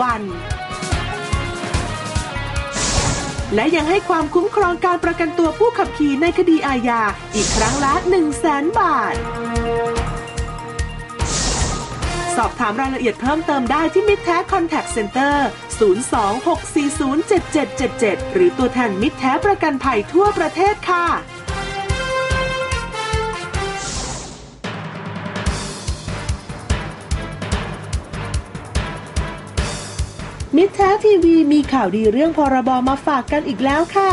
วัน และยังให้ความคุ้มครองการประกันตัวผู้ขับขี่ในคดีอาญาอีกครั้งละ1 0 0 0 0แสนบาท สอบถามรายละเอียดเพิ่มเติมได้ที่มิตรแท้ Contact Center 026407777 หรือตัวแทนมิตรแท้ประกันภัยทั่วประเทศค่ะ มิตรแท้ทีวีมีข่าวดีเรื่องพรบมาฝากกันอีกแล้วค่ะ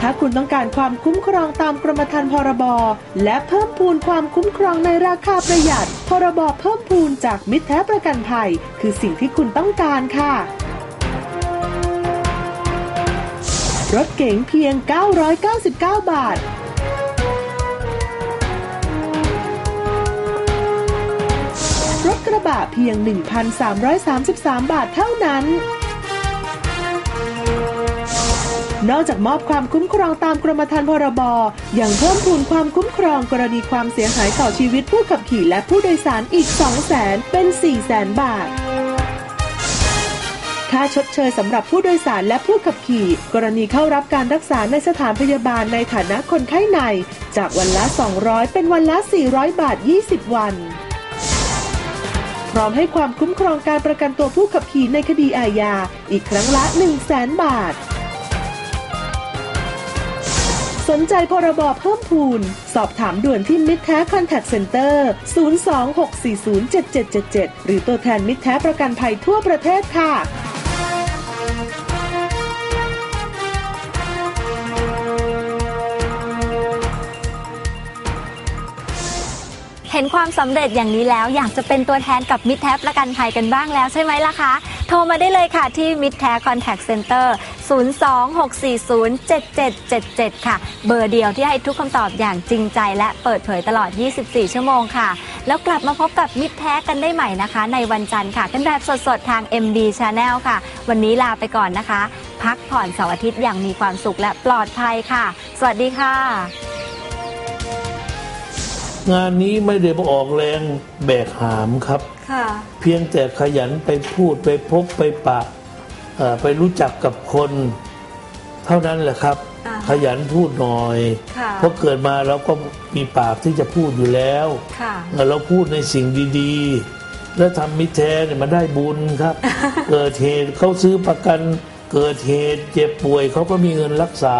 ถ้าคุณต้องการความคุ้มครองตามกรมธรรม์พรบ และเพิ่มพูนความคุ้มครองในราคาประหยัด พรบเพิ่มพูนจากมิตรแท้ประกันภัย คือสิ่งที่คุณต้องการค่ะ รถเก๋งเพียง 999 บาท กระบะเพียง 1,333 บาทเท่านั้น นอกจากมอบความคุ้มครองตามกรมธรรม์พรบยังเพิ่มพูนความคุ้มครองกรณีความเสียหายต่อชีวิตผู้ขับขี่และผู้โดยสารอีก 2 0 0 0 0 0 เป็น 4 0 0 0 0 0 บาทค่าชดเชยสำหรับผู้โดยสารและผู้ขับขี่ กรณีเข้ารับการรักษาในสถานพยาบาลในฐานะคนไข้ใน จากวันละ 200 เป็นวันละ 400 บาท 20 วัน ร้อมให้ความคุ้มครองการประกันตัวผู้ขับขี่ในคดีอาญาอีกครั้งละ 1 0 0 0 0แสนบาท สนใจพรบเพิ่มพูน สอบถามด่วนที่มิตรแท้คอนแทคเซ็นเตอร์ 026407777 หรือตัวแทนมิตรแท้ประกันภัยทั่วประเทศค่ะ เห็นความสำเร็จอย่างนี้แล้ว อยากจะเป็นตัวแทนกับมิตรแท้ประกันภัยกันบ้างแล้วใช่ไหมล่ะคะ โทรมาได้เลยค่ะที่มิตรแท้ Contact Center 026407777 ค่ะ เบอร์เดียวที่ให้ทุกคำตอบอย่างจริงใจ และเปิดเผยตลอด 24 ชั่วโมงค่ะ แล้วกลับมาพบกับมิตรแท้กันได้ใหม่นะคะ ในวันจันทร์ค่ะ กันแบบสดๆ ทาง MD Channel ค่ะ วันนี้ลาไปก่อนนะคะ พักผ่อนเสาร์อาทิตย์อย่างมีความสุขและปลอดภัยค่ะ สวัสดีค่ะ งานนี้ไม่ได้ออกแรงแบกหามครับ ค่ะ เพียงแต่ขยันไปพูดไปพบไปปะเอ่อไปรู้จักกับคน เท่านั้นแหละครับ อ่าขยันพูดหน่อย ค่ะ เพราะเกิดมาเราก็มีปากที่จะพูดอยู่แล้ว ค่ะ เราพูดในสิ่งดีๆ แล้วทำมิตรแท้เนี่ยมันได้บุญครับ เกิดเหตุเขาซื้อประกัน เกิดเหตุเจ็บป่วยเขาก็มีเงินรักษา